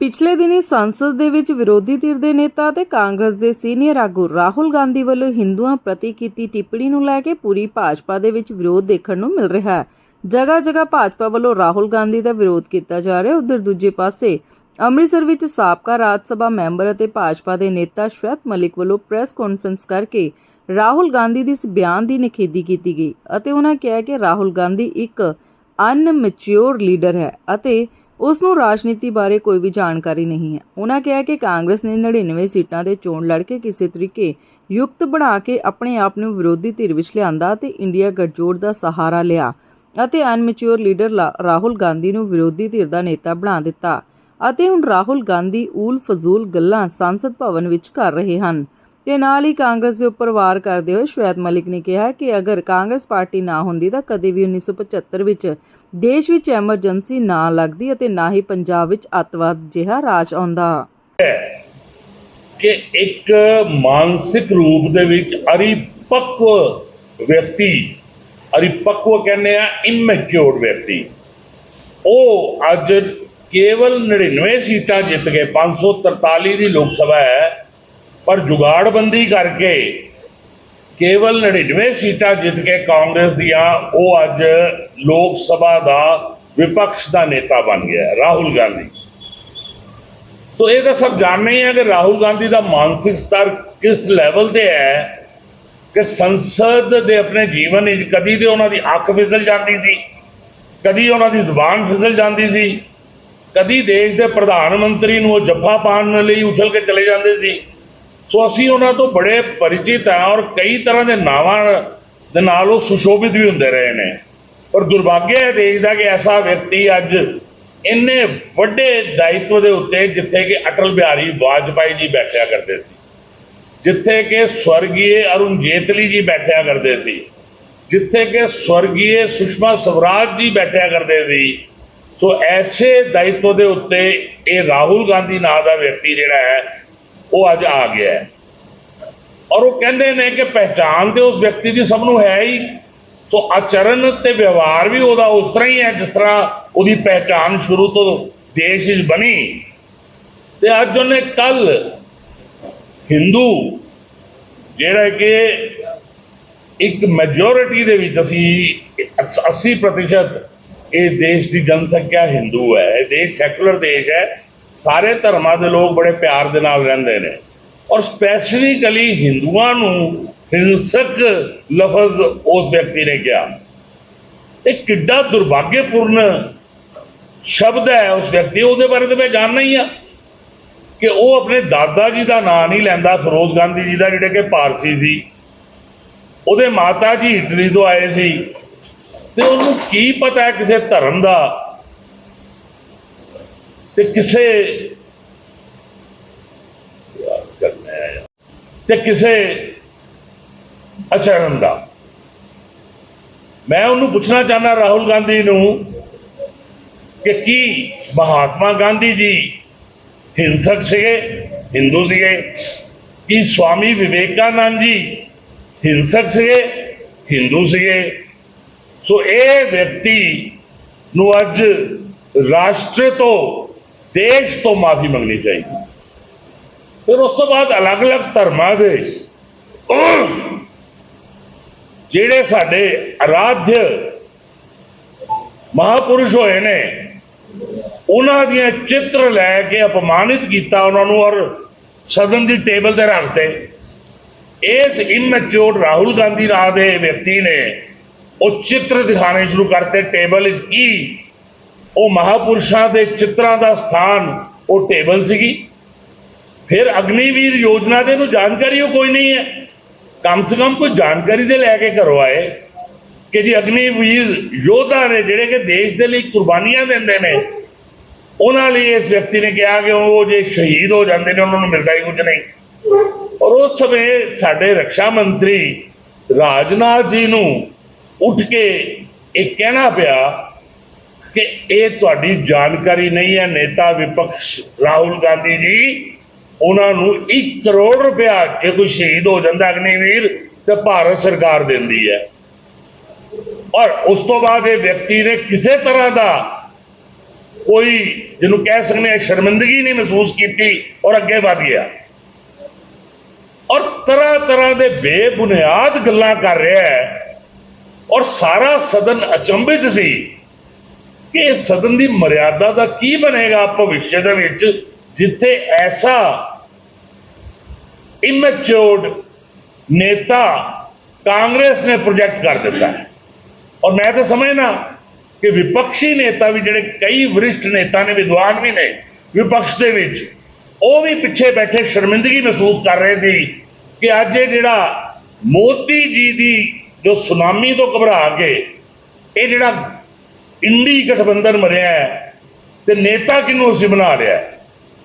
ਪਿਛਲੇ ਦਿਨੀ ਸੰਸਦ ਦੇ ਵਿੱਚ ਵਿਰੋਧੀ ਧਿਰ ਦੇ ਨੇਤਾ ਤੇ ਕਾਂਗਰਸ ਦੇ ਸੀਨੀਅਰ ਆਗੂ ਰਾਹੁਲ ਗਾਂਧੀ ਵੱਲੋਂ ਹਿੰਦੂਆਂ ਪ੍ਰਤੀ ਕੀਤੀ ਟਿੱਪਣੀ ਨੂੰ ਲੈ ਕੇ ਪੂਰੀ ਭਾਜਪਾ ਦੇ ਵਿੱਚ ਵਿਰੋਧ ਦੇਖਣ ਨੂੰ ਮਿਲ ਰਿਹਾ ਹੈ। ਜਗ੍ਹਾ ਜਗ੍ਹਾ ਭਾਜਪਾ ਵੱਲੋਂ ਰਾਹੁਲ ਗਾਂਧੀ ਦਾ ਵਿਰੋਧ ਕੀਤਾ ਜਾ ਰਿਹਾ, ਉਧਰ ਦੂਜੇ ਪਾਸੇ ਅੰਮ੍ਰਿਤਸਰ ਵਿੱਚ ਸਾਬਕਾ ਰਾਜ ਸਭਾ ਮੈਂਬਰ ਅਤੇ ਭਾਜਪਾ ਦੇ ਨੇਤਾ ਸ਼ਵੇਤ ਮਲਿਕ ਵੱਲੋਂ ਪ੍ਰੈਸ ਕਾਨਫਰੰਸ ਕਰਕੇ ਰਾਹੁਲ ਗਾਂਧੀ ਦੀ ਇਸ ਬਿਆਨ ਦੀ ਨਿਖੇਧੀ ਕੀਤੀ ਗਈ ਅਤੇ ਉਹਨਾਂ ਕਿਹਾ ਕਿ ਰਾਹੁਲ ਗਾਂਧੀ ਇੱਕ ਅਨਮੈਚੁਰ ਲੀਡਰ ਹੈ ਅਤੇ ਉਸ ਨੂੰ ਰਾਜਨੀਤੀ ਬਾਰੇ ਕੋਈ ਵੀ ਜਾਣਕਾਰੀ ਨਹੀਂ ਹੈ। ਉਹਨਾਂ ਕਿਹਾ ਕਿ ਕਾਂਗਰਸ ਨੇ 99 ਸੀਟਾਂ ਤੇ ਚੋਣ ਲੜ ਕੇ ਕਿਸੇ ਤਰੀਕੇ ਯੁਕਤ ਬਣਾ ਕੇ ਆਪਣੇ ਆਪ ਨੂੰ ਵਿਰੋਧੀ ਧਿਰ ਵਿੱਚ ਲਿਆਂਦਾ ਤੇ ਇੰਡੀਆ ਗੱਠਜੋੜ ਦਾ ਸਹਾਰਾ ਲਿਆ ਅਤੇ ਅਨਮੈਚੁਰ ਲੀਡਰ ਲਾ- ਰਾਹੁਲ ਗਾਂਧੀ ਨੂੰ ਵਿਰੋਧੀ ਧਿਰ ਦਾ ਨੇਤਾ ਬਣਾ ਦਿੱਤਾ ਅਤੇ ਹੁਣ ਰਾਹੁਲ ਗਾਂਧੀ ਊਲ ਫਜ਼ੂਲ ਗੱਲਾਂ ਸੰਸਦ ਭਵਨ ਵਿੱਚ ਕਰ ਰਹੇ ਹਨ। ਤੇ ਨਾਲ ਹੀ ਕਾਂਗਰਸ ਦੇ ਉੱਪਰ ਵਾਰ ਕਰਦੇ ਹੋਏ ਸ਼ਵੇਤ ਮਲਿਕ ਨੇ ਕਿਹਾ ਕਿ ਅਗਰ ਕਾਂਗਰਸ ਪਾਰਟੀ ਨਾ ਹੁੰਦੀ ਤਾਂ ਕਦੇ ਵੀ 1975 ਵਿੱਚ ਦੇਸ਼ ਵਿੱਚ ਐਮਰਜੈਂਸੀ ਨਾ ਲੱਗਦੀ ਅਤੇ ਨਾ ਹੀ ਪੰਜਾਬ ਵਿੱਚ ਅੱਤਵਾਦ ਜਿਹਾ ਰਾਜ ਆਉਂਦਾ। ਕਿ ਇੱਕ ਮਾਨਸਿਕ ਰੂਪ ਦੇ ਵਿੱਚ ਅਰਿਪਕਵ ਵਿਅਕਤੀ, ਅਰਿਪਕਵ ਕਹਿੰਦੇ ਆ ਇਮੈਚੁਰ ਵਿਅਕਤੀ, ਉਹ ਅੱਜ ਕੇਵਲ 99 ਸੀਟਾਂ ਜਿੱਤ ਕੇ 543 ਦੀ ਲੋਕ ਸਭਾ ਹੈ ਪਰ ਜੁਗਾੜਬੰਦੀ ਕਰਕੇ ਕੇਵਲ 99 ਸੀਟਾਂ ਜਿੱਤ ਕੇ ਕਾਂਗਰਸ ਦੀਆਂ, ਉਹ ਅੱਜ ਲੋਕ ਸਭਾ ਦਾ ਵਿਪਕਸ਼ ਦਾ ਨੇਤਾ ਬਣ ਗਿਆ ਰਾਹੁਲ ਗਾਂਧੀ। ਸੋ ਇਹ ਤਾਂ ਸਭ ਜਾਣਦੇ ਹੀ ਹੈ ਕਿ ਰਾਹੁਲ ਗਾਂਧੀ ਦਾ ਮਾਨਸਿਕ ਸਤਰ ਕਿਸ ਲੈਵਲ ਤੇ ਹੈ ਕਿ ਸੰਸਦ ਦੇ ਆਪਣੇ ਜੀਵਨ ਵਿੱਚ ਕਦੀ ਤੇ ਉਹਨਾਂ ਦੀ ਅੱਖ ਫਿਸਲ ਜਾਂਦੀ ਸੀ, ਕਦੀ ਉਹਨਾਂ ਦੀ ਜ਼ੁਬਾਨ ਫਿਸਲ ਜਾਂਦੀ ਸੀ, ਕਦੀ ਦੇਸ਼ ਦੇ ਪ੍ਰਧਾਨ ਮੰਤਰੀ ਨੂੰ ਉਹ ਜੱਫਾ ਪਾਉਣ ਲਈ ਉਛਲ ਕੇ ਚਲੇ ਜਾਂਦੇ ਸੀ। ਸੋ ਅਸੀਂ ਉਹਨਾਂ ਤੋਂ ਬੜੇ ਪਰਿਚਿਤ ਹਾਂ ਔਰ ਕਈ ਤਰ੍ਹਾਂ ਦੇ ਨਾਵਾਂ ਦੇ ਨਾਲ ਉਹ ਸੁਸ਼ੋਭਿਤ ਵੀ ਹੁੰਦੇ ਰਹੇ ਨੇ। ਔਰ ਦੁਰਭਾਗਿਆ ਹੈ ਦੇਸ਼ ਦਾ ਕਿ ਐਸਾ ਵਿਅਕਤੀ ਅੱਜ ਇੰਨੇ ਵੱਡੇ ਦਾਇਿਤਵ ਦੇ ਉੱਤੇ ਜਿੱਥੇ ਕਿ ਅਟਲ ਬਿਹਾਰੀ ਵਾਜਪਾਈ ਜੀ ਬੈਠਿਆ ਕਰਦੇ ਸੀ, ਜਿੱਥੇ ਕਿ ਸਵਰਗੀਏ ਅਰੁਣ ਜੇਤਲੀ ਜੀ ਬੈਠਿਆ ਕਰਦੇ ਸੀ, ਜਿੱਥੇ ਕਿ ਸਵਰਗੀਏ ਸੁਸ਼ਮਾ ਸਵਰਾਜ ਜੀ ਬੈਠਿਆ ਕਰਦੇ ਸੀ। ਸੋ ਐਸੇ ਦਾਇਿਤਵ ਦੇ ਉੱਤੇ ਇਹ ਰਾਹੁਲ ਗਾਂਧੀ ਨਾਂ ਦਾ ਵਿਅਕਤੀ ਜਿਹੜਾ ਹੈ ਉਹ ਅੱਜ ਆ ਗਿਆ ਹੈ। ਔਰ ਉਹ ਕਹਿੰਦੇ ਨੇ ਕਿ ਪਹਿਚਾਨ ਤੇ ਉਸ ਵਿਅਕਤੀ ਦੀ ਸਭ ਨੂੰ ਹੈ ਹੀ। ਸੋ ਆਚਰਣ ਤੇ ਵਿਵਹਾਰ ਵੀ ਉਹਦਾ ਉਸ ਤਰ੍ਹਾਂ ਹੀ ਹੈ ਜਿਸ ਤਰ੍ਹਾਂ ਉਹਦੀ ਪਹਿਚਾਨ ਸ਼ੁਰੂ ਤੋਂ ਦੇਸ਼ ਵਿੱਚ ਬਣੀ। ਤੇ ਅੱਜ ਉਹਨੇ ਕੱਲ ਹਿੰਦੂ ਜਿਹੜਾ ਕਿ ਇੱਕ ਮੈਜੋਰਿਟੀ ਦੇ ਵਿੱਚ ਅਸੀਂ 80% ਇਹ ਦੇਸ਼ ਦੀ ਜਨਸੰਖਿਆ ਹਿੰਦੂ ਹੈ, ਇਹ ਦੇਸ਼ ਸੈਕੂਲਰ ਦੇਸ਼ ਹੈ। ਸਾਰੇ ਧਰਮਾਂ ਦੇ ਲੋਕ ਬੜੇ ਪਿਆਰ ਦੇ ਨਾਲ ਰਹਿੰਦੇ ਨੇ। ਔਰ ਸਪੈਸੀਫਿਕਲੀ ਹਿੰਦੂਆਂ ਨੂੰ ਹਿੰਸਕ ਲਫ਼ਜ਼ ਉਸ ਵਿਅਕਤੀ ਨੇ ਕਿਹਾ। ਇਹ ਕਿੱਡਾ ਦੁਰਭਾਗਿਆਪੂਰਨ ਸ਼ਬਦ ਹੈ ਉਸ ਵਿਅਕਤੀ। ਉਹਦੇ ਬਾਰੇ ਤਾਂ ਮੈਂ ਜਾਣਨਾ ਹੀ ਆ ਕਿ ਉਹ ਆਪਣੇ ਦਾਦਾ ਜੀ ਦਾ ਨਾਂ ਨਹੀਂ ਲੈਂਦਾ, ਫਿਰੋਜ਼ ਗਾਂਧੀ ਜੀ ਦਾ, ਜਿਹੜੇ ਕਿ ਪਾਰਸੀ ਸੀ। ਉਹਦੇ ਮਾਤਾ ਜੀ ਇਟਲੀ ਤੋਂ ਆਏ ਸੀ। ਤੇ ਉਹਨੂੰ ਕੀ ਪਤਾ ਕਿਸੇ ਧਰਮ ਦਾ ਤੇ ਕਿਸੇ ਯਾਰ ਤੇ ਕਿਸੇ ਆਚਰਣ ਦਾ। ਮੈਂ ਉਹਨੂੰ ਪੁੱਛਣਾ ਚਾਹਨਾ ਰਾਹੁਲ ਗਾਂਧੀ ਨੂੰ ਕਿ ਕੀ ਮਹਾਤਮਾ ਗਾਂਧੀ ਜੀ ਹਿੰਸਕ ਸੀਗੇ, ਹਿੰਦੂ ਸੀਗੇ? ਕੀ ਸਵਾਮੀ ਵਿਵੇਕਾਨੰਦ ਜੀ ਹਿੰਸਕ ਸੀਗੇ, ਹਿੰਦੂ ਸੀਗੇ? ਸੋ ਇਹ ਵਿਅਕਤੀ ਨੂੰ ਅੱਜ ਰਾਸ਼ਟਰ ਤੋਂ ਦੇਸ਼ ਤੋਂ ਮਾਫੀ ਮੰਗਣੀ ਚਾਹੀਦੀ। ਫਿਰ ਉਸ ਤੋਂ ਬਾਅਦ ਅਲੱਗ-ਅਲੱਗ ਧਰਮਾਂ ਦੇ ਜਿਹੜੇ ਸਾਡੇ ਆਰਾਧਿ ਮਹਾਪੁਰਸ਼ ਹੋਏ ਨੇ, ਉਹਨਾਂ ਦੀਆਂ ਚਿੱਤਰ ਲੈ ਕੇ ਅਪਮਾਨਿਤ ਕੀਤਾ ਉਹਨਾਂ ਨੂੰ ਔਰ ਸਦਨ ਦੀ ਟੇਬਲ ਤੇ ਰੱਖਤੇ ਇਸ ਇਮੈਚੁਰ ਰਾਹੁਲ ਗਾਂਧੀ ਨਾਂ ਦੇ ਵਿਅਕਤੀ ਨੇ ਉਹ ਚਿੱਤਰ ਦਿਖਾਣੇ ਸ਼ੁਰੂ ਕਰਤੇ, ਟੇਬਲ ਵਿੱਚ ਕੀ ਉਹ ਮਹਾਪੁਰਸ਼ਾਂ ਦੇ ਚਿੱਤਰਾਂ ਦਾ ਸਥਾਨ, ਉਹ ਟੇਬਲ ਸੀਗੀ। ਫਿਰ ਅਗਨੀਵੀਰ ਯੋਜਨਾ ਦੇ ਨੂੰ ਜਾਣਕਾਰੀ ਉਹ ਕੋਈ ਨਹੀਂ ਹੈ। ਕਮ ਸੇ ਕਮ ਕੋਈ ਜਾਣਕਾਰੀ ਦੇ ਲੈ ਕੇ ਘਰੋਂ ਆਏ ਕਿ ਜੀ ਅਗਨੀਵੀਰ ਯੋਧਾ ਨੇ ਜਿਹੜੇ ਕਿ ਦੇਸ਼ ਦੇ ਲਈ ਕੁਰਬਾਨੀਆਂ ਦਿੰਦੇ ਨੇ, ਉਹਨਾਂ ਲਈ ਇਸ ਵਿਅਕਤੀ ਨੇ ਕਿਹਾ ਕਿ ਉਹ ਜੇ ਸ਼ਹੀਦ ਹੋ ਜਾਂਦੇ ਨੇ, ਉਹਨਾਂ ਨੂੰ ਮਿਲਦਾ ਹੀ ਕੁਝ ਨਹੀਂ। ਔਰ ਉਸ ਸਮੇਂ ਸਾਡੇ ਰੱਖਿਆ ਮੰਤਰੀ ਰਾਜਨਾਥ ਜੀ ਨੂੰ ਉੱਠ ਕੇ ਇਹ ਕਹਿਣਾ ਪਿਆ ਕਿ ਇਹ ਤੁਹਾਡੀ ਜਾਣਕਾਰੀ ਨਹੀਂ ਹੈ, ਨੇਤਾ ਵਿਪਕਸ਼ ਰਾਹੁਲ ਗਾਂਧੀ ਜੀ, ਉਹਨਾਂ ਨੂੰ 1 ਕਰੋੜ ਰੁਪਇਆ ਜੇ ਕੋਈ ਸ਼ਹੀਦ ਹੋ ਜਾਂਦਾ ਅਗਨੀਵੀਰ, ਤੇ ਭਾਰਤ ਸਰਕਾਰ ਦਿੰਦੀ ਹੈ। ਔਰ ਉਸ ਤੋਂ ਬਾਅਦ ਇਹ ਵਿਅਕਤੀ ਨੇ ਕਿਸੇ ਤਰ੍ਹਾਂ ਦਾ ਕੋਈ, ਜਿਹਨੂੰ ਕਹਿ ਸਕਦੇ ਆ ਸ਼ਰਮਿੰਦਗੀ ਨਹੀਂ ਮਹਿਸੂਸ ਕੀਤੀ ਔਰ ਅੱਗੇ ਵਧ ਗਿਆ। ਔਰ ਤਰ੍ਹਾਂ ਤਰ੍ਹਾਂ ਦੇ ਬੇਬੁਨਿਆਦ ਗੱਲਾਂ ਕਰ ਰਿਹਾ ਹੈ। ਔਰ ਸਾਰਾ ਸਦਨ ਅਚੰਭਿਤ ਸੀ। ਕਿ ਇਹ ਸਦਨ ਦੀ ਮਰਿਆਦਾ ਦਾ ਕੀ ਬਣੇਗਾ ਭਵਿੱਖ ਦੇ ਵਿੱਚ, ਜਿੱਥੇ ਐਸਾ ਇਮੈਚੋਰਡ ਨੇਤਾ ਕਾਂਗਰਸ ਨੇ ਪ੍ਰੋਜੈਕਟ ਕਰ ਦਿੱਤਾ ਹੈ। ਔਰ ਮੈਂ ਤਾਂ ਸਮਝਣਾ ਕਿ ਵਿਪਕਸ਼ੀ ਨੇਤਾ ਵੀ ਜਿਹੜੇ ਕਈ ਵਰਿਸ਼ਠ ਨੇਤਾ ਨੇ, ਵਿਦਵਾਨ ਵੀ ਨੇ, ਵਿਪਕਸ਼ ਦੇ ਵਿੱਚ, ਉਹ ਵੀ ਪਿੱਛੇ ਬੈਠੇ ਸ਼ਰਮਿੰਦਗੀ ਮਹਿਸੂਸ ਕਰ ਰਹੇ ਸੀ ਕਿ ਅੱਜ ਇਹ ਜਿਹੜਾ ਮੋਦੀ ਜੀ ਦੀ ਜੋ ਸੁਨਾਮੀ ਤੋਂ ਘਬਰਾ ਕੇ, ਇਹ ਜਿਹੜਾ ਇੰਡੀ ਗਠਬੰਧਨ ਮਰਿਆ ਹੈ ਤੇ ਨੇਤਾ ਕਿਹਨੂੰ ਅਸੀਂ ਬਣਾ ਲਿਆ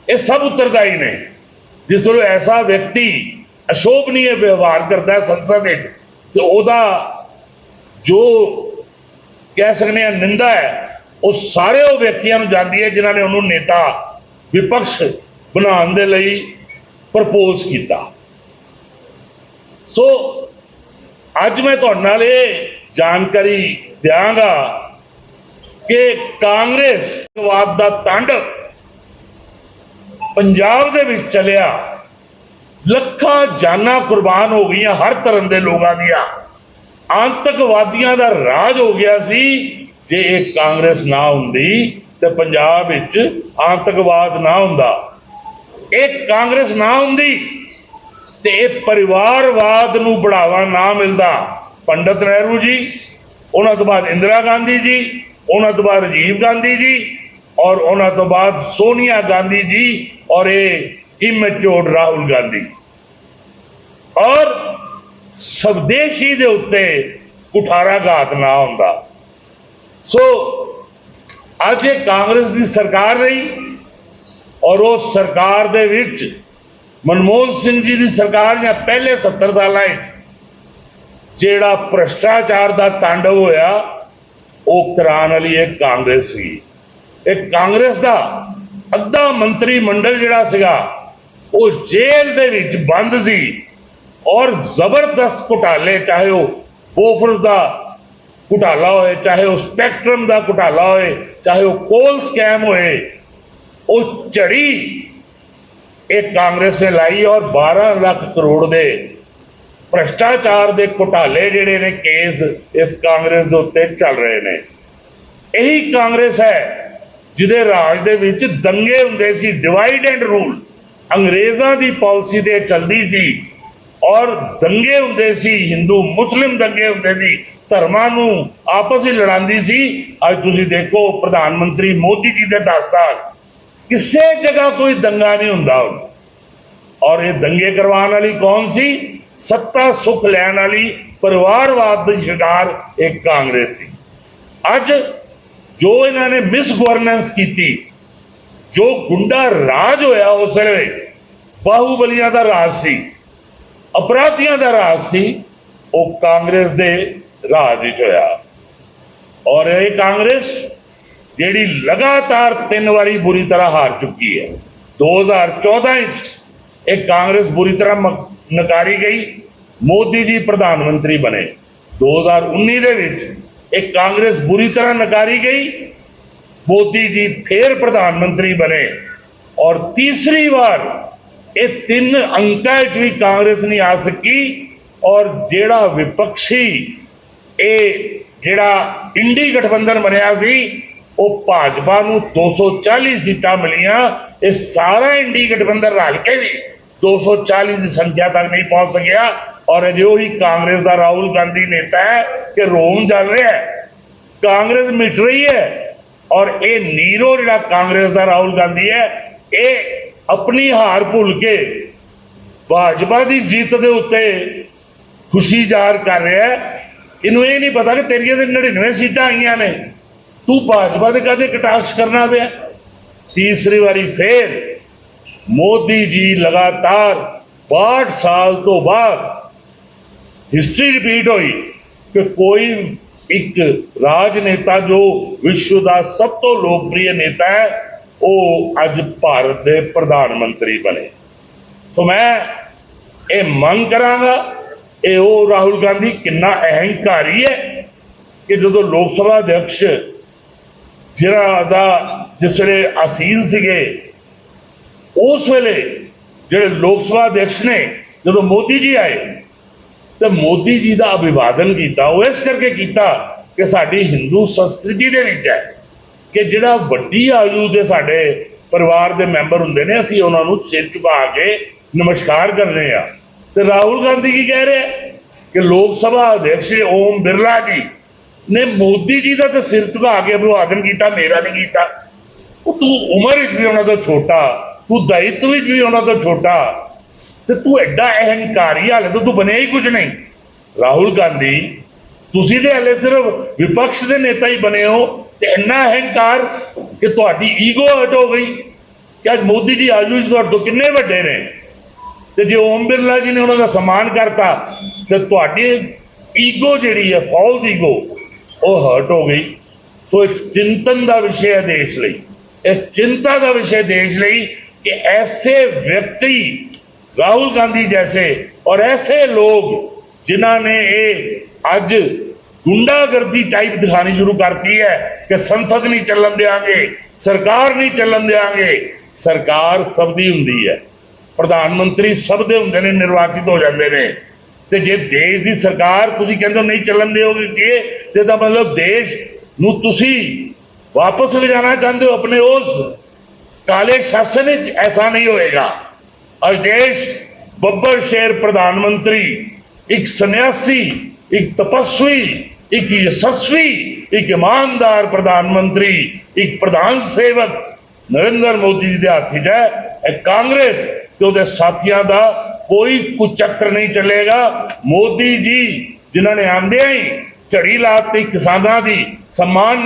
ਇਹ ਸਭ ਉੱਤਰਦਾਈ ਨੇ। ਜਿਸ ਵੇਲੇ ਐਸਾ ਵਿਅਕਤੀ ਅਸ਼ੋਭਨੀय ਵਿਵਹਾਰ ਕਰਦਾ ਹੈ ਸੰਸਦ ਵਿੱਚ, ਤੇ ਉਹਦਾ ਜੋ ਕਹਿ ਸਕਦੇ ਆ ਨਿੰਦਾ ਹੈ, ਉਹ ਸਾਰੇ ਉਹ ਵਿਅਕਤੀਆਂ ਨੂੰ ਜਾਂਦੀ ਹੈ ਜਿਨ੍ਹਾਂ ਨੇ ਉਹਨੂੰ ਨੇਤਾ ਵਿਪਕਸ਼ ਬਣਾਉਣ ਦੇ ਲਈ ਪ੍ਰਪੋਜ਼ ਕੀਤਾ। ਸੋ ਅੱਜ ਮੈਂ ਤੁਹਾਡੇ ਨਾਲ ਇਹ ਜਾਣਕਾਰੀ ਦਿਆਂਗਾ ਕਿ ਕਾਂਗਰਸਵਾਦ ਦਾ ਤਾਂਡਵ ਪੰਜਾਬ ਦੇ ਵਿੱਚ ਚੱਲਿਆ। ਲੱਖਾਂ ਜਾਨਾਂ ਕੁਰਬਾਨ ਹੋ ਗਈਆਂ ਹਰ ਧਰਮ ਦੇ ਲੋਕਾਂ ਦੀਆਂ। ਆਤੰਕਵਾਦੀਆਂ ਦਾ ਰਾਜ ਹੋ ਗਿਆ ਸੀ। ਜੇ ਇਹ ਕਾਂਗਰਸ ਨਾ ਹੁੰਦੀ, ਤੇ ਪੰਜਾਬ ਵਿੱਚ ਆਤੰਕਵਾਦ ਨਾ ਹੁੰਦਾ। ਇਹ ਕਾਂਗਰਸ ਨਾ ਹੁੰਦੀ, ਤੇ ਇਹ ਪਰਿਵਾਰਵਾਦ ਨੂੰ ਬੜਾਵਾ ਨਾ ਮਿਲਦਾ। ਪੰਡਤ ਨਹਿਰੂ ਜੀ, ਉਹਨਾਂ ਤੋਂ ਬਾਅਦ ਇੰਦਰਾ ਗਾਂਧੀ ਜੀ ਉਹਨਾਂ ਤੋਂ ਬਾਅਦ ਰਾਜੀਵ ਗਾਂਧੀ ਜੀ ਔਰ ਉਹਨਾਂ ਤੋਂ ਬਾਅਦ ਸੋਨੀਆ ਗਾਂਧੀ ਜੀ ਔਰ ਇਹ ਇਮਚੋਰ ਰਾਹੁਲ ਗਾਂਧੀ। ਔਰ ਸਵਦੇਸ਼ੀ ਦੇ ਉੱਤੇ ਕੁਠਾਰਾਘਾਤ ਨਾ ਹੁੰਦਾ। ਸੋ ਅੱਜ ਇਹ ਕਾਂਗਰਸ ਦੀ ਸਰਕਾਰ ਰਹੀ ਔਰ ਉਸ ਸਰਕਾਰ ਦੇ ਵਿੱਚ ਮਨਮੋਹਨ ਸਿੰਘ ਜੀ ਦੀ ਸਰਕਾਰ ਜਾਂ ਪਹਿਲੇ 70 ਸਾਲਾਂ 'ਚ ਜਿਹੜਾ ਭ੍ਰਸ਼ਟਾਚਾਰ ਦਾ ਤਾਂਡਵ ਹੋਇਆ ਉਹ ਕਰਾਉਣ ਵਾਲੀ ਇਹ ਕਾਂਗਰਸ ਸੀ। ਇਹ ਕਾਂਗਰਸ ਦਾ ਅੱਧਾ ਮੰਤਰੀ ਮੰਡਲ ਜਿਹੜਾ ਸੀਗਾ, ਉਹ ਜੇਲ੍ਹ ਦੇ ਵਿੱਚ ਬੰਦ ਸੀ ਔਰ ਜ਼ਬਰਦਸਤ ਘੁਟਾਲੇ, ਚਾਹੇ ਉਹ ਬੋਫਰ ਦਾ ਘੁਟਾਲਾ ਹੋਏ, ਚਾਹੇ ਉਹ ਸਪੈਕਟਰਮ ਦਾ ਘੁਟਾਲਾ ਹੋਏ, ਚਾਹੇ ਉਹ ਕੋਲ ਸਕੈਮ ਹੋਏ, ਉਹ ਝੜੀ ਇਹ ਕਾਂਗਰਸ ਨੇ ਲਾਈ ਔਰ 12 ਲੱਖ ਕਰੋੜ ਦੇ ਭ੍ਰਸ਼ਟਾਚਾਰ ਦੇ ਘੁਟਾਲੇ ਜਿਹੜੇ ਨੇ ਕੇਸ ਇਸ ਕਾਂਗਰਸ ਦੇ ਉੱਤੇ ਚੱਲ ਰਹੇ ਨੇ। ਇਹੀ ਕਾਂਗਰਸ ਹੈ ਜਿਹਦੇ ਰਾਜ ਦੇ ਵਿੱਚ ਦੰਗੇ ਹੁੰਦੇ ਸੀ ਡਿਵਾਈਡ ਐਂਡ ਰੂਲ ਅੰਗਰੇਜ਼ਾਂ ਦੀ ਪਾਲਿਸੀ ਤੇ ਚੱਲਦੀ ਸੀ ਔਰ ਦੰਗੇ ਹੁੰਦੇ ਸੀ, ਹਿੰਦੂ ਮੁਸਲਿਮ ਦੰਗੇ ਹੁੰਦੇ ਸੀ, ਧਰਮਾਂ ਨੂੰ ਆਪਸ ਵਿੱਚ ਲੜਾਉਂਦੀ ਸੀ। ਅੱਜ ਤੁਸੀਂ ਦੇਖੋ ਪ੍ਰਧਾਨ ਮੰਤਰੀ ਮੋਦੀ ਜੀ ਦੇ 10 ਸਾਲ, ਕਿਸੇ ਜਗ੍ਹਾ ਕੋਈ ਦੰਗਾ ਨਹੀਂ ਹੁੰਦਾ। ਹੁਣ ਔਰ ਇਹ ਦੰਗੇ ਕਰਵਾਉਣ ਵਾਲੀ ਕੌਣ ਸੀ? ਸੱਤਾ ਸੁਖ ਲੈਣ ਵਾਲੀ ਪਰਿਵਾਰਵਾਦ ਦੀ ਸ਼ਿਕਾਰ ਇੱਕ ਕਾਂਗਰਸ ਸੀ। ਅੱਜ ਜੋ ਇਹਨਾਂ ਨੇ ਮਿਸ ਗਵਰਨੈਂਸ ਕੀਤੀ, ਜੋ ਗੁੰਡਾ ਰਾਜ ਹੋਇਆ ਉਸ ਵੇਲੇ, ਬਾਹੂਬਲੀਆਂ ਦਾ ਰਾਜ ਸੀ, ਅਪਰਾਧੀਆਂ ਦਾ ਰਾਜ ਸੀ, ਉਹ ਕਾਂਗਰਸ ਦੇ ਰਾਜ ਵਿੱਚ ਹੋਇਆ। ਔਰ ਇਹ ਕਾਂਗਰਸ ਜਿਹੜੀ ਲਗਾਤਾਰ ਤਿੰਨ ਵਾਰੀ ਬੁਰੀ ਤਰ੍ਹਾਂ ਹਾਰ ਚੁੱਕੀ ਹੈ 2014 ਵਿੱਚ ਇਹ ਕਾਂਗਰਸ ਬੁਰੀ ਤਰ੍ਹਾਂ ਨਕਾਰੀ ਗਈ। ਮੋਦੀ ਜੀ ਪ੍ਰਧਾਨ ਮੰਤਰੀ ਬਣੇ। 2019 ਦੇ ਵਿੱਚ ਇਹ ਕਾਂਗਰਸ ਬੁਰੀ ਤਰ੍ਹਾਂ ਨਕਾਰੀ ਗਈ। ਮੋਦੀ ਜੀ ਫੇਰ ਪ੍ਰਧਾਨ ਮੰਤਰੀ ਬਣੇ। ਔਰ ਤੀਸਰੀ ਵਾਰ ਇਹ ਤਿੰਨ ਅੰਕਾਂ 'ਚ ਵੀ ਕਾਂਗਰਸ ਨਹੀਂ ਆ ਸਕੀ ਔਰ ਜਿਹੜਾ ਵਿਪਕਸ਼ੀ, ਇਹ ਜਿਹੜਾ ਇੰਡੀ ਗਠਬੰਧਨ ਬਣਿਆ ਸੀ, ਉਹ ਭਾਜਪਾ ਨੂੰ 240 ਸੀਟਾਂ ਮਿਲੀਆਂ। ਇਹ ਸਾਰਾ ਇੰਡੀ ਗਠਬੰਧਨ ਰਲ ਕੇ ਵੀ 240 ਦੀ ਸੰਖਿਆ ਤੱਕ ਨਹੀਂ ਪਹੁੰਚ ਸਕਿਆ ਔਰ ਅਜੇ ਉਹੀ ਕਾਂਗਰਸ ਦਾ ਰਾਹੁਲ ਗਾਂਧੀ ਨੇਤਾ ਹੈ ਕਿ ਰੋਮ ਚੱਲ ਰਿਹਾ ਹੈ। ਕਾਂਗਰਸ ਮਿਟ ਰਹੀ ਹੈ ਔਰ ਇਹ ਨੀਰੋ ਜਿਹੜਾ ਕਾਂਗਰਸ ਦਾ ਰਾਹੁਲ ਗਾਂਧੀ ਹੈ, ਇਹ ਆਪਣੀ ਹਾਰ ਭੁੱਲ ਕੇ ਭਾਜਪਾ ਦੀ ਜਿੱਤ ਦੇ ਉੱਤੇ ਖੁਸ਼ੀ ਜ਼ਾਹਰ ਕਰ ਰਿਹਾ ਹੈ। ਇਹਨੂੰ ਇਹ ਨਹੀਂ ਪਤਾ ਕਿ ਤੇਰੀਆਂ ਤੇ 99 ਸੀਟਾਂ ਆਈਆਂ ਨੇ। ਤੂੰ ਭਾਜਪਾ ਦੇ ਕਾਹਦੇ ਕਟਾਕਸ਼ ਕਰਨਾ ਪਿਆ? ਤੀਸਰੀ ਵਾਰੀ ਫੇਰ ਮੋਦੀ ਜੀ ਲਗਾਤਾਰ 62 ਸਾਲ ਤੋਂ ਬਾਅਦ ਹਿਸਟਰੀ ਰਿਪੀਟ ਹੋਈ ਕਿ ਕੋਈ ਇੱਕ ਰਾਜਨੇਤਾ ਜੋ ਵਿਸ਼ਵ ਦਾ ਸਭ ਤੋਂ ਲੋਕਪ੍ਰਿਯ ਨੇਤਾ ਹੈ, ਉਹ ਅੱਜ ਭਾਰਤ ਦੇ ਪ੍ਰਧਾਨ ਮੰਤਰੀ ਬਣੇ। ਸੋ ਮੈਂ ਇਹ ਮੰਗ ਕਰਾਂਗਾ, ਇਹ ਉਹ ਰਾਹੁਲ ਗਾਂਧੀ ਕਿੰਨਾ ਅਹੰਕਾਰੀ ਹੈ ਕਿ ਜਦੋਂ ਲੋਕ ਸਭਾ ਅਧਿਕਸ਼ ਜਿਹੜਾ ਦਾ ਜਿਸ ਵੇਲੇ ਅਸੀਨ ਸੀਗੇ ਉਸ ਵੇਲੇ ਜਿਹੜੇ ਲੋਕ ਸਭਾ ਅਧਿਕਸ਼ ਨੇ, ਜਦੋਂ ਮੋਦੀ ਜੀ ਆਏ, ਤੇ ਮੋਦੀ ਜੀ ਦਾ ਅਭਿਵਾਦਨ ਕੀਤਾ, ਉਹ ਇਸ ਕਰਕੇ ਕੀਤਾ ਕਿ ਸਾਡੀ ਹਿੰਦੂ ਸੰਸਕ੍ਰਿਤੀ ਦੇ ਵਿੱਚ ਹੈ ਕਿ ਜਿਹੜਾ ਵੱਡੀ ਆਯੂ ਦੇ ਸਾਡੇ ਪਰਿਵਾਰ ਦੇ ਮੈਂਬਰ ਹੁੰਦੇ ਨੇ, ਅਸੀਂ ਉਹਨਾਂ ਨੂੰ ਸਿਰ ਝੁਕਾ ਕੇ ਨਮਸਕਾਰ ਕਰਨੇ ਆ। ਤੇ ਰਾਹੁਲ ਗਾਂਧੀ ਕੀ ਕਹਿ ਰਿਹਾ ਕਿ ਲੋਕ ਸਭਾ ਅਧਿਕਸ਼ ਓਮ ਬਿਰਲਾ ਜੀ ਨੇ ਮੋਦੀ ਜੀ ਦਾ ਤਾਂ ਸਿਰ ਝੁਕਾ ਕੇ ਅਭਿਵਾਦਨ ਕੀਤਾ, ਮੇਰਾ ਨਹੀਂ ਕੀਤਾ। ਉਹ ਤੂੰ ਉਮਰ ਵਿੱਚ ਵੀ ਉਹਨਾਂ ਤੋਂ ਛੋਟਾ ਤੂੰ ਦਾਇਤ ਵਿੱਚ ਵੀ ਉਹਨਾਂ ਤੋਂ ਛੋਟਾ ਤੇ ਤੂੰ ਐਡਾ ਅਹੰਕਾਰੀ, ਹਾਲੇ ਤਾਂ ਤੂੰ ਬਣਿਆ ਹੀ ਕੁਝ ਨਹੀਂ। ਰਾਹੁਲ ਗਾਂਧੀ, ਤੁਸੀਂ ਤੇ ਹਲੇ ਸਿਰਫ ਵਿਪਕਸ਼ ਦੇ ਨੇਤਾ ਹੀ ਬਣੇ ਹੋ ਤੇ ਇੰਨਾ ਅਹੰਕਾਰ ਕਿ ਤੁਹਾਡੀ ਈਗੋ ਹਟ ਹੋ ਗਈ ਕਿ ਅੱਜ ਮੋਦੀ ਜੀ ਆਯੂਸ਼ ਤੁਹਾਡੇ ਤੋਂ ਕਿੰਨੇ ਵੱਡੇ ਨੇ। ਤੇ ਜੇ ਓਮ ਬਿਰਲਾ ਜੀ ਨੇ ਉਹਨਾਂ ਦਾ ਸਨਮਾਨ ਕਰਤਾ, ਤੇ ਤੁਹਾਡੀ ਈਗੋ ਜਿਹੜੀ ਹੈ ਫਾਲਸ ਈਗੋ, ਉਹ ਹਰਟ ਹੋ ਗਈ। ਸੋ ਇਸ ਚਿੰਤਨ ਦਾ ਵਿਸ਼ੇ ਹੈ ਦੇਸ਼ ਲਈ। ਇਸ ਚਿੰਤਾ ਦਾ ਵਿਸ਼ੇ ਦੇਸ਼ ਲਈ ਕਿ ਐਸੇ ਵਿਅਕਤੀ ਰਾਹੁਲ ਗਾਂਧੀ ਜੈਸੇ ਔਰ ਐਸੇ ਲੋਕ ਜਿਨ੍ਹਾਂ ਨੇ ਇਹ ਅੱਜ ਗੁੰਡਾਗਰਦੀ ਟਾਈਪ ਦਿਖਾਣੀ ਸ਼ੁਰੂ ਕਰਤੀ ਹੈ ਕਿ ਸੰਸਦ ਨਹੀਂ ਚੱਲਣ ਦੇਾਂਗੇ ਸਰਕਾਰ ਨਹੀਂ ਚੱਲਣ ਦੇਾਂਗੇ ਸਰਕਾਰ ਸਭ ਦੀ ਹੁੰਦੀ ਹੈ ਪ੍ਰਧਾਨ ਮੰਤਰੀ ਸਭ ਦੇ ਹੁੰਦੇ ਨੇ ਨਿਰਵਾਚਿਤ ਹੋ ਜਾਂਦੇ ਨੇ ਤੇ ਜੇ ਦੇਸ਼ ਦੀ ਸਰਕਾਰ ਤੁਸੀਂ ਕਹਿੰਦੇ ਹੋ ਨਹੀਂ ਚੱਲਣ ਦਿਓਗੇ ਕਿ ਤੇ ਦਾ ਮਤਲਬ ਦੇਸ਼ ਨੂੰ ਤੁਸੀਂ ਵਾਪਸ ਲਿਜਾਣਾ ਚਾਹੁੰਦੇ ਹੋ ਆਪਣੇ ਉਸ ਕਾਲੇ ਸ਼ਾਸਨ ਵਿੱਚ ਐਸਾ ਨਹੀਂ ਹੋਏਗਾ। ਅੱਜ ਦੇਸ਼ ਬੱਬਰ ਸ਼ੇਰ ਪ੍ਰਧਾਨ ਮੰਤਰੀ, ਇੱਕ ਸੰਨਿਆਸੀ, ਇੱਕ ਤਪਸਵੀ, ਇੱਕ ਯਸ਼ਸਵੀ, ਇੱਕ ਇਮਾਨਦਾਰ ਪ੍ਰਧਾਨ ਮੰਤਰੀ, ਇੱਕ ਪ੍ਰਧਾਨ ਸੇਵਕ ਨਰਿੰਦਰ ਮੋਦੀ ਜੀ ਦੇ ਹੱਥ 'ਚ ਹੈ। ਇਹ ਕਾਂਗਰਸ ਤੇ ਉਹਦੇ ਸਾਥੀਆਂ ਦਾ ਕੋਈ ਕੁਚੱਕਰ ਨਹੀਂ ਚੱਲੇਗਾ। ਮੋਦੀ ਜੀ, ਜਿਨ੍ਹਾਂ ਨੇ ਆਂਦਿਆਂ ਹੀ ਝੜੀ ਲਾਤੀ, ਕਿਸਾਨਾਂ ਦੀ ਸਨਮਾਨ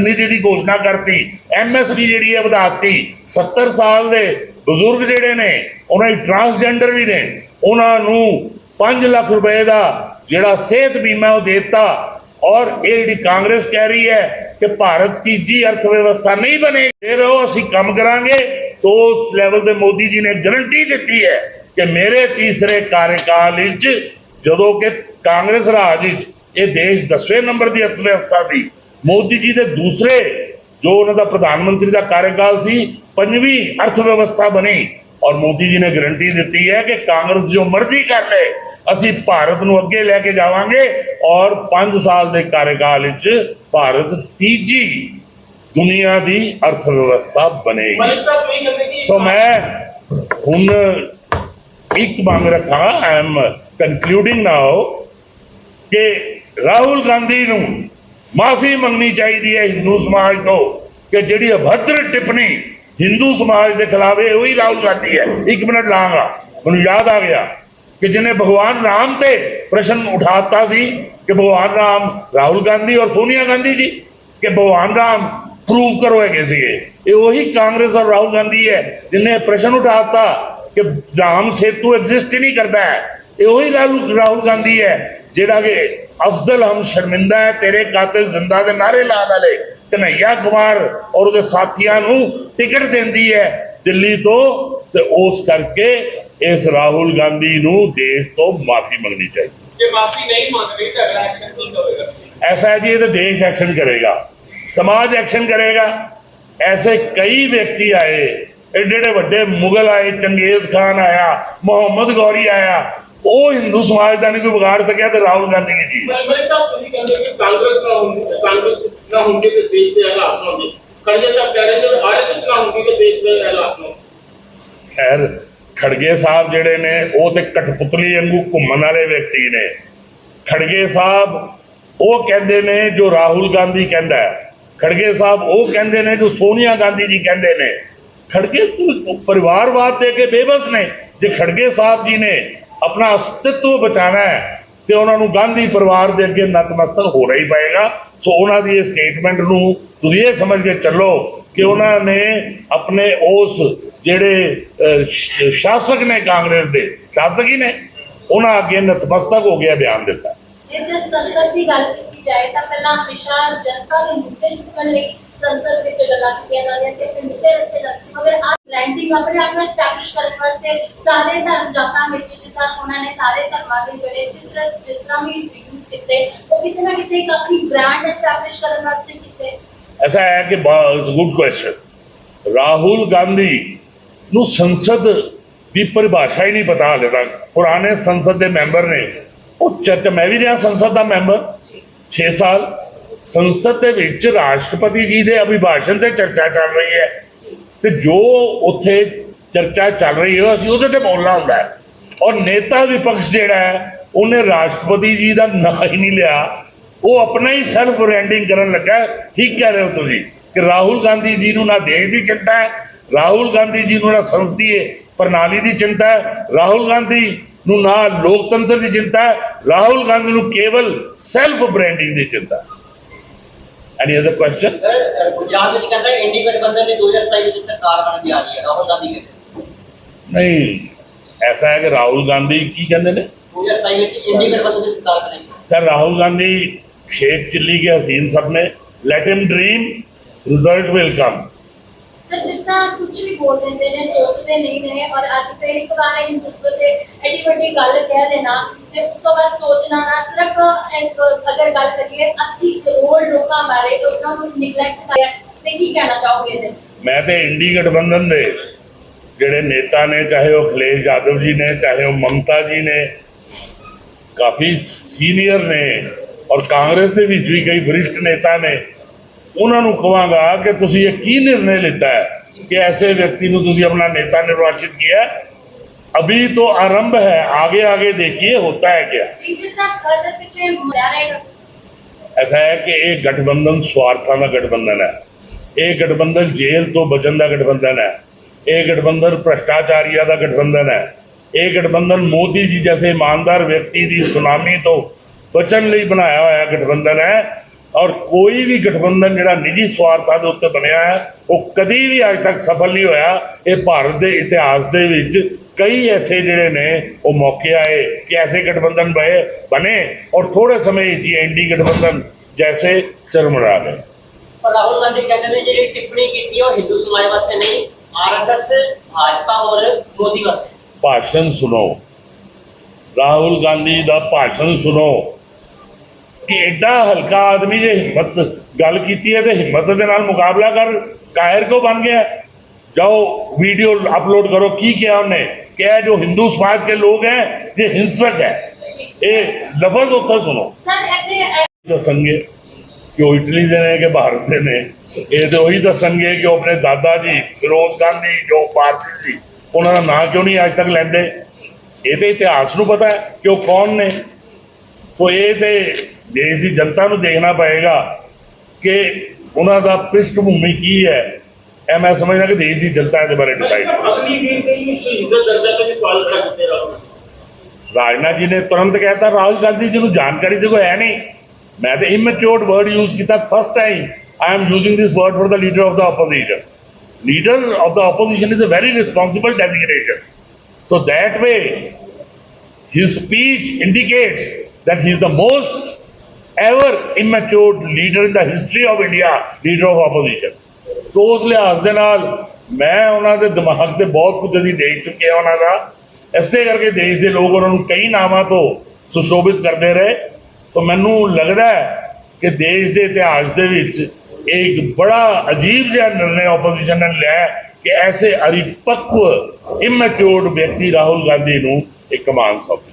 ਨਿਧੀ ਦੀ ਘੋਸ਼ਣਾ ਕਰਤੀ। ਐਮਐਸਪੀ ਜਿਹੜੀ ਹੈ ਵਧਾਤੀ। 70 ਸਾਲ ਦੇ ਬਜ਼ੁਰਗ ਜਿਹੜੇ ਨੇ, ਉਹਨਾਂ ਦੀ ਟਰਾਂਸਜੈਂਡਰ ਵੀ ਨੇ, ਉਹਨਾਂ ਨੂੰ 5 ਲੱਖ ਰੁਪਏ ਦਾ ਜਿਹੜਾ ਸਿਹਤ ਬੀਮਾ ਉਹ ਦਿੱਤਾ। ਔਰ ਇਹ ਜਿਹੜੀ ਕਾਂਗਰਸ ਕਹਿ ਰਹੀ ਹੈ ਕਿ ਭਾਰਤ ਤੀਜੀ ਅਰਥ ਵਿਵਸਥਾ ਨਹੀਂ ਬਣੇਗੀ, ਫਿਰ ਉਹ ਅਸੀਂ ਕੰਮ ਕਰਾਂਗੇ। ਤੋਂ ਉਸ ਲੈਵਲ ਤੇ ਮੋਦੀ ਜੀ ਨੇ ਗਰੰਟੀ ਦਿੱਤੀ ਹੈ ਕਿ ਮੇਰੇ ਤੀਸਰੇ ਕਾਰਜਕਾਲ ਵਿੱਚ ਜਦੋਂ ਕਿ ਕਾਂਗਰਸ ਰਾਜ ਵਿੱਚ ਇਹ ਦੇਸ਼ 10ਵੇਂ ਨੰਬਰ ਦੀ ਅਰਥ ਵਿਵਸਥਾ ਸੀ। ਮੋਦੀ ਜੀ ਦੇ ਦੂਸਰੇ ਜੋ ਉਹਨਾਂ ਦਾ ਪ੍ਰਧਾਨ ਮੰਤਰੀ ਦਾ ਕਾਰਜਕਾਲ ਸੀ ਪੰਜਵੀਂ ਅਰਥ ਵਿਵਸਥਾ ਬਣੀ। ਔਰ ਮੋਦੀ ਜੀ ਨੇ ਗਰੰਟੀ ਦਿੱਤੀ ਹੈ ਕਿ ਕਾਂਗਰਸ ਜੋ ਮਰਜ਼ੀ ਕਰ ਲੈ ਅਸੀਂ ਭਾਰਤ ਨੂੰ ਅੱਗੇ ਲੈ ਕੇ ਜਾਵਾਂਗੇ ਔਰ 5 ਸਾਲ ਦੇ ਕਾਰਜਕਾਲ ਵਿੱਚ ਭਾਰਤ ਤੀਜੀ ਦੁਨੀਆ ਦੀ ਅਰਥ ਵਿਵਸਥਾ ਬਣੇਗੀ। ਸੋ ਮੈਂ ਹੁਣ ਇੱਕ ਮੰਗ ਰੱਖਾਂ ਆਈ ਐਮ ਕਨਕਲੂਡਿੰਗ ਨਾਓ ਕਿ ਰਾਹੁਲ ਗਾਂਧੀ ਨੂੰ ਮਾਫੀ ਮੰਗਣੀ ਚਾਹੀਦੀ ਹੈ ਹਿੰਦੂ ਸਮਾਜ ਤੋਂ ਕਿ ਜਿਹੜੀ ਅਭਦਰ ਟਿੱਪਣੀ ਹਿੰਦੂ ਸਮਾਜ ਦੇ ਖਿਲਾਫ ਹੈ, ਉਹੀ ਰਾਹੁਲ ਗਾਂਧੀ ਹੈ। ਇੱਕ ਮਿੰਟ ਲਾਂਗਾ ਮੈਨੂੰ ਯਾਦ ਆ ਗਿਆ ਕਿ ਜਿਹਨੇ ਭਗਵਾਨ ਰਾਮ ਤੇ ਪ੍ਰਸ਼ਨ ਉਠਾਤਾ ਸੀ ਕਿ ਭਗਵਾਨ ਰਾਮ ਰਾਹੁਲ ਗਾਂਧੀ ਔਰ ਸੋਨੀਆ ਗਾਂਧੀ ਜੀ, ਕਿ ਭਗਵਾਨ ਰਾਮ ਪ੍ਰੂਵ ਕਰੋ ਹੈਗੇ ਸੀਗੇ। ਇਹ ਉਹੀ ਕਾਂਗਰਸ ਔਰ ਰਾਹੁਲ ਗਾਂਧੀ ਹੈ ਜਿਨੇ ਪ੍ਰਸ਼ਨ ਉਠਾਤਾ ਕਿ ਰਾਮ ਸੇਤੂ ਐਗਜ਼ਿਸਟ ਹੀ ਨਹੀਂ ਕਰਦਾ ਹੈ। ਇਹ ਉਹੀ ਰਾਹੁਲ ਰਾਹੁਲ ਗਾਂਧੀ ਹੈ ਜਿਹੜਾ ਕਿ ਅਫਜ਼ਲ ਹਮ ਸ਼ਰਮਿੰਦਾ ਹੈ ਤੇਰੇ ਕਾਤਲ ਜ਼ਿੰਦਾ ਦੇ ਨਾਰੇ ਲਾਣ ਵਾਲੇ ਕਨਈਆ ਕੁਮਾਰ ਔਰ ਉਹਦੇ ਸਾਥੀਆਂ ਨੂੰ ਟਿਕਟ ਦਿੰਦੀ ਹੈ ਦਿੱਲੀ ਤੋਂ ਤੇ ਉਸ ਕਰਕੇ ਇਸ ਰਾਹੁਲ ਗਾਂਧੀ ਨੂੰ ਦੇਸ਼ ਤੋਂ ਮਾਫੀ ਮੰਗਣੀ ਚਾਹੀਦੀ। ਜੇ ਮਾਫੀ ਨਹੀਂ ਮੰਗਦੇ ਤਾਂ ਅਗਲਾ ਐਕਸ਼ਨ ਕੀ ਹੋਵੇਗਾ ਐਸਾ ਹੈ ਜੀ ਇਹ ਤਾਂ ਦੇਸ਼ ਐਕਸ਼ਨ ਕਰੇਗਾ ਸਮਾਜ ਐਕਸ਼ਨ ਕਰੇਗਾ। ਐਸੇ ਕਈ ਵਿਅਕਤੀ ਆਏ ਐਡੇ ਐਡੇ ਵੱਡੇ ਮੁਗਲ ਆਏ ਚੰਗੇਜ਼ ਖਾਨ ਆਇਆ ਮੁਹੰਮਦ ਗੌਰੀ ਆਇਆ ਉਹ ਹਿੰਦੂ ਸਮਾਜ ਦਾ ਨਹੀਂ ਕੋਈ ਵਿਗਾੜ ਸਕਿਆ ਤੇ ਰਾਹੁਲ ਗਾਂਧੀ ਜੀ। ਜੀ ਮਲਿਕ ਸਾਹਿਬ ਤੁਸੀਂ ਕਹਿੰਦੇ ਕਿ ਕਾਂਗਰਸ ਨਾ ਹੁੰਦੀ ਕਾਂਗਰਸ ਨਾ ਹੁੰਦੀ ਤੇ ਦੇਸ਼ ਦੇ ਹਾਲਾਤ ਨਾ ਹੁੰਦੇ ਖੜਗੇ ਸਾਹਿਬ ਕਹਿ ਰਹੇ ਨੇ ਆਰਐਸਐਸ ਨਾ ਹੁੰਦੀ ਤੇ ਦੇਸ਼ ਦੇ ਹਾਲਾਤ ਨਾ ਖੈਰ ਖੜਗੇ ਸਾਹਿਬ ਜਿਹੜੇ ਨੇ ਉਹ ਤੇ ਕਠਪੁਤਲੀ ਵਾਂਗੂ ਘੁੰਮਣ ਵਾਲੇ ਵਿਅਕਤੀ ਨੇ। ਖੜਗੇ ਸਾਹਿਬ ਉਹ ਕਹਿੰਦੇ ਨੇ ਜੋ ਰਾਹੁਲ ਗਾਂਧੀ ਕਹਿੰਦਾ ਹੈ। ਖੜਗੇ ਸਾਹਿਬ ਉਹ ਕਹਿੰਦੇ ਨੇ ਜੋ ਸੋਨੀਆ ਗਾਂਧੀ ਜੀ ਕਹਿੰਦੇ ਨੇ। ਖੜਗੇ ਪਰਿਵਾਰਵਾਦ ਦੇ ਕੇ ਬੇਬਸ ਨੇ। ਜੇ ਖੜਗੇ ਸਾਹਿਬ ਜੀ ਨੇ ਆਪਣਾ ਅਸਤਿਤਵ ਬਚਾਣਾ ਹੈ ਤੇ ਉਹਨਾਂ ਨੂੰ ਗਾਂਧੀ ਪਰਿਵਾਰ ਦੇ ਅੱਗੇ ਨਤਮਸਤਕ ਹੋਣਾ ਹੀ ਪਏਗਾ। ਸੋ ਉਹਨਾਂ ਦੀ ਇਹ ਸਟੇਟਮੈਂਟ ਨੂੰ ਤੁਸੀਂ ਇਹ ਸਮਝ ਕੇ ਚੱਲੋ ਕਿ ਉਹਨਾਂ ਨੇ ਆਪਣੇ ਉਸ ਜਿਹੜੇ ਸ਼ਾਸਕ ਨੇ ਕਾਂਗਰਸ ਦੇ, ਸ਼ਾਸਕ ਹੀ ਨੇ, ਉਹਨਾਂ ਅੱਗੇ ਨਤਮਸਤਕ ਹੋ ਗਿਆ ਬਿਆਨ ਦਿੱਤਾ। ਜੇ ਤੇ ਦੀ ਗੱਲ ਕੀਤੀ ਜਾਏ ਤਾਂ ਪਹਿਲਾਂ ਹਮੇਸ਼ਾ ਜਨਤਾ ਦੇ ਮੁੱਦੇ ਚੁੱਕਣ ਲਈ ਤੰਤਰ ਵਿੱਚ ਗੱਲਾਂ ਕੀਤੀਆਂ ਜਾਂਦੀਆਂ ਸੀ ਤੇ ਮਿੱਤੇ ਰਸਤੇ ਲੱਗੇ ਮਗਰ ਆ ਬ੍ਰਾਂਡਿੰਗ ਆਪਣੇ ਆਪ ਨੂੰ ਸਟੈਬਲਿਸ਼ ਕਰਨ ਵਾਸਤੇ ਸਾਰੇ ਧਰਮ ਜਾਤਾਂ ਵਿੱਚ ਜਿੱਦਾਂ ਉਹਨਾਂ ਨੇ ਸਾਰੇ ਧਰਮਾਂ ਦੇ ਜਿਹੜੇ ਚਿੱਤਰ ਜਿਤਨਾ ਵੀ ਯੂਜ਼ ਕੀਤੇ ਉਹ ਕਿਤੇ ਨਾ ਕਿਤੇ ਕਾਫੀ ਬ੍ਰਾਂਡ ਸਟੈਬਲਿਸ਼ ਕਰਨ ਵਾਸਤੇ ਕੀਤੇ। ਐਸਾ ਹੈ ਕਿ ਗੁੱਡ ਕੁਐਸਚਨ ਰਾਹੁਲ ਗਾਂਧੀ ਨੂੰ ਸੰਸਦ ਦੀ ਪਰਿਭਾਸ਼ਾ ਹੀ ਨਹੀਂ ਪਤਾ ਹਲੇ ਤੱਕ। ਪੁਰਾਣੇ ਸੰਸਦ ਦੇ ਮੈਂਬਰ ਨੇ। ਉਹ ਚਰਚ ਮੈਂ ਵੀ ਰਿਹਾ ਸੰਸਦ ਦਾ ਮੈਂਬਰ 6 ਸਾਲ। ਸੰਸਦ ਦੇ ਵਿੱਚ ਰਾਸ਼ਟਰਪਤੀ ਜੀ ਦੇ ਅਭਿਭਾਸ਼ਣ ਤੇ ਚਰਚਾ ਚੱਲ ਰਹੀ ਹੈ। ਤੇ ਜੋ ਉੱਥੇ ਚਰਚਾ ਚੱਲ ਰਹੀ ਹੈ ਅਸੀਂ ਉਹਦੇ ਤੇ ਬੋਲਣਾ ਹੁੰਦਾ ਹੈ। ਔਰ ਨੇਤਾ ਵਿਪਕਸ਼ ਜਿਹੜਾ ਹੈ ਉਹਨੇ ਰਾਸ਼ਟਰਪਤੀ ਜੀ ਦਾ ਨਾਂ ਹੀ ਨਹੀਂ ਲਿਆ। ਉਹ ਆਪਣਾ ਹੀ ਸੈਲਫ ਬ੍ਰਾਂਡਿੰਗ ਕਰਨ ਲੱਗਾ। ਠੀਕ ਕਹਿ ਰਹੇ ਹੋ ਤੁਸੀਂ ਕਿ ਰਾਹੁਲ ਗਾਂਧੀ ਜੀ ਨੂੰ ਨਾ ਦੇਸ਼ ਦੀ ਚਿੰਤਾ ਹੈ ਰਾਹੁਲ ਗਾਂਧੀ ਜੀ ਨੂੰ ਨਾ ਸੰਸਦੀਏ ਪ੍ਰਣਾਲੀ ਦੀ ਚਿੰਤਾ ਹੈ ਰਾਹੁਲ ਗਾਂਧੀ ਨੂੰ ਨਾ ਲੋਕਤੰਤਰ ਦੀ ਚਿੰਤਾ ਹੈ ਰਾਹੁਲ ਗਾਂਧੀ ਨੂੰ ਕੇਵਲ ਸੈਲਫ ਬ੍ਰਾਂਡਿੰਗ ਦੀ ਚਿੰਤਾ ਹੈ। एनी अदर क्वेश्चन नहीं ऐसा है कि राहुल गांधी की कहते हैं राहुल गांधी शेख चिल्ली के हसीन सब में let him dream result will come sir ਜਿਸ ਤਰ੍ਹਾਂ ਕੁਝ ਵੀ ਬੋਲ ਦਿੰਦੇ ਨੇ, ਸੋਚਦੇ ਨਹੀਂ ਨੇ ਔਰ ਅੱਜ ਫਿਰ ਇੱਕ ਵਾਰ ਹਿੰਦੂਤਵ ਤੇ ਐਡੀ ਵੱਡੀ ਗੱਲ ਕਹਿ ਦੇਣਾ ਤੇ ਉਸ ਤੋਂ ਬਾਅਦ ਸੋਚਣਾ ਨਾ, ਸਿਰਫ ਇੱਕ ਅਗਰ ਗੱਲ ਕਰੀਏ 80 ਕਰੋੜ ਲੋਕਾਂ ਬਾਰੇ ਉਹਨਾਂ ਨੂੰ ਨਿਗਲੈਕਟ ਕਰਿਆ ਤੇ ਕੀ ਕਹਿਣਾ ਚਾਹੋਗੇ ਇਹਦੇ? ਮੈਂ ਤੇ ਇੰਡੀ ਗਠਬੰਧਨ ਦੇ ਜਿਹੜੇ ਨੇਤਾ ਨੇ, ਚਾਹੇ ਉਹ ਅਖਿਲੇਸ਼ ਯਾਦਵ ਜੀ ਨੇ, ਚਾਹੇ ਉਹ ਮਮਤਾ ਜੀ ਨੇ, ਕਾਫੀ ਸੀਨੀਅਰ ਨੇ ਔਰ ਕਾਂਗਰਸ ਦੇ ਵਿੱਚ ਵੀ ਕਈ ਵਰਿਸ਼ਟ ਨੇਤਾ ਨੇ ਉਹਨਾਂ ਨੂੰ ਕਹਾਂਗਾ ਕਿ ਤੁਸੀਂ ਇਹ ਕੀ ਨਿਰਣੇ ਲਿੱਤਾ ਹੈ ਕਿ ਐਸੇ ਵਿਅਕਤੀ ਨੂੰ ਤੁਸੀਂ ਆਪਣਾ नेता निर्वाचित किया अभी तो आरंभ है आगे आगे देखिए होता है क्या ਜੀ ਜਿਸ ਤਰ੍ਹਾਂ ਖਰਚ ਪਿੱਛੇ ਮੁੜਿਆ ਰਹੇਗਾ ਐਸਾ ਹੈ ਕਿ ਇਹ ਗਠਬੰਧਨ ਸਵਾਰਥਾਂ ਦਾ ਗਠਬੰਧਨ ਹੈ ਇਹ ਗਠਬੰਧਨ ਜੇਲ੍ਹ ਤੋਂ ਬਚਣ ਦਾ ਗਠਬੰਧਨ ਹੈ ਇਹ ਗਠਬੰਧਨ ਭ੍ਰਸ਼ਟਾਚਾਰੀਆਂ ਦਾ ਗਠਬੰਧਨ ਹੈ ਇਹ ਗਠਬੰਧਨ ਮੋਦੀ ਜੀ ਜੈਸੇ ਇਮਾਨਦਾਰ ਵਿਅਕਤੀ ਦੀ ਸੁਨਾਮੀ ਤੋਂ ਬਚਣ ਲਈ ਬਣਾਇਆ ਹੋਇਆ ਗਠਬੰਧਨ ਹੈ ਔਰ ਕੋਈ ਵੀ ਗਠਬੰਧਨ ਜਿਹੜਾ ਨਿੱਜੀ ਸਵਾਰਥਾਂ ਦੇ ਉੱਤੇ ਬਣਿਆ ਹੈ ਉਹ ਕਦੀ ਵੀ ਅੱਜ ਤੱਕ ਸਫਲ ਨਹੀਂ ਹੋਇਆ। ਇਹ ਭਾਰਤ ਦੇ ਇਤਿਹਾਸ ਦੇ ਵਿੱਚ ਕਈ ਐਸੇ ਜਿਹੜੇ ਨੇ ਉਹ ਮੌਕੇ ਆਏ ਕਿ ਐਸੇ ਗਠਬੰਧਨ ਬਏ ਬਣੇ ਔਰ ਥੋੜੇ ਸਮੇਂ ਵਿੱਚ ਹੀ ਐਨਡੀ ਗਠਬੰਧਨ ਜੈਸੇ ਚਰਮਰਾ ਗਏ। ਪਰ ਰਾਹੁਲ ਗਾਂਧੀ ਕਹਿੰਦੇ ਨੇ ਜਿਹੜੀ ਟਿੱਪਣੀ ਕੀਤੀ ਉਹ ਹਿੰਦੂ ਸਮਾਜ ਵਾਸਤੇ ਨਹੀਂ ਆਰਐਸਐਸ ਭਾਜਪਾ ਔਰ ਮੋਦੀ ਵਾਸਤੇ। ਭਾਸ਼ਣ ਸੁਣੋ। ਰਾਹੁਲ ਗਾਂਧੀ ਦਾ ਭਾਸ਼ਣ ਸੁਣੋ। ਕਿ ਐਡਾ ਹਲਕਾ ਆਦਮੀ ਜੇ ਹਿੰਮਤ ਗੱਲ ਕੀਤੀ ਹੈ ਤੇ ਹਿੰਮਤ ਦੇ ਨਾਲ ਮੁਕਾਬਲਾ ਕਰ ਕਾਇਰ ਕੋ ਬਣ ਗਿਆ? ਜਾਓ ਵੀਡੀਓ ਅਪਲੋਡ ਕਰੋ ਕੀ ਕਿਹਾ ਉਹਨੇ? ਕਿ ਜੋ ਹਿੰਦੂ ਸਮਾਜ ਕੇ ਲੋਕ ਹੈ ਇਹ ਹਿੰਸਕ ਹੈ। ਇਹ ਲਫ਼ਜ਼ ਉੱਥੇ ਸੁਣੋ। ਦੱਸਣਗੇ ਕਿ ਉਹ ਇਟਲੀ ਦੇ ਨੇ ਕਿ ਭਾਰਤ ਦੇ ਨੇ? ਇਹ ਤੇ ਉਹੀ ਦੱਸਣਗੇ ਕਿ ਉਹ ਆਪਣੇ ਦਾਦਾ ਜੀ ਫਿਰੋਜ਼ ਗਾਂਧੀ ਜੋ ਭਾਰਤੀ ਸੀ ਉਹਨਾਂ ਦਾ ਨਾਂ ਕਿਉਂ ਨਹੀਂ ਅੱਜ ਤੱਕ ਲੈਂਦੇ? ਇਹਦੇ ਇਤਿਹਾਸ ਨੂੰ ਪਤਾ ਹੈ ਕਿ ਉਹ ਕੌਣ ਨੇ? ਸੋ ਇਹ ਤੇ ਦੇਸ਼ ਦੀ ਜਨਤਾ ਨੂੰ ਦੇਖਣਾ ਪਏਗਾ ਕਿ ਉਹਨਾਂ ਦਾ ਪ੍ਰਿਸ਼ਠ ਭੂਮੀ ਕੀ ਹੈ ਇਹ ਮੈਂ ਸਮਝਦਾ ਕਿ ਦੇਸ਼ ਦੀ ਜਨਤਾ ਦੇ ਬਾਰੇ ਡਿਸਾਈਡ ਰਾਜਨਾਥ ਜੀ ਨੇ ਤੁਰੰਤ ਕਹਿਤਾ ਰਾਹੁਲ ਗਾਂਧੀ ਜੀ ਨੂੰ ਜਾਣਕਾਰੀ ਦੇ ਕੋਈ ਹੈ ਨਹੀਂ। ਮੈਂ ਤਾਂ ਇਮੈਚੁਰ ਵਰਡ ਯੂਜ਼ ਕੀਤਾ first time I am using this word for the leader of the opposition leader of the opposition is a very responsible designation. So that way, his speech indicates that he is the most ever immature leader in the history of India leader of opposition so ਉਸ ਲਿਹਾਜ਼ ਦੇ ਨਾਲ ਮੈਂ ਉਹਨਾਂ ਦੇ ਦਿਮਾਗ ਤੇ ਬਹੁਤ ਕੁਝ ਅਸੀਂ ਦੇਖ ਚੁੱਕੇ ਹਾਂ ਉਹਨਾਂ ਦਾ ਇਸੇ ਕਰਕੇ ਦੇਸ਼ ਦੇ ਲੋਕ ਉਹਨਾਂ ਨੂੰ ਕਈ ਨਾਵਾਂ ਤੋਂ ਸੁਸ਼ੋਭਿਤ ਕਰਦੇ ਰਹੇ ਤਾਂ ਮੈਨੂੰ ਲੱਗਦਾ ਹੈ ਕਿ ਦੇਸ਼ ਦੇ ਇਤਿਹਾਸ ਦੇ ਵਿੱਚ ਇਹ ਇੱਕ ਬੜਾ ਅਜੀਬ ਜਿਹਾ ਨਿਰਣੇ ਆਪੋਜੀਸ਼ਨ ਨੇ ਲਿਆ ਕਿ ਐਸੇ ਅਰਿਪਕਵ ਇਮੈਚੁਰਡ ਵਿਅਕਤੀ ਰਾਹੁਲ ਗਾਂਧੀ ਨੂੰ ਇੱਕ ਕਮਾਨ ਸੌਂਪੀ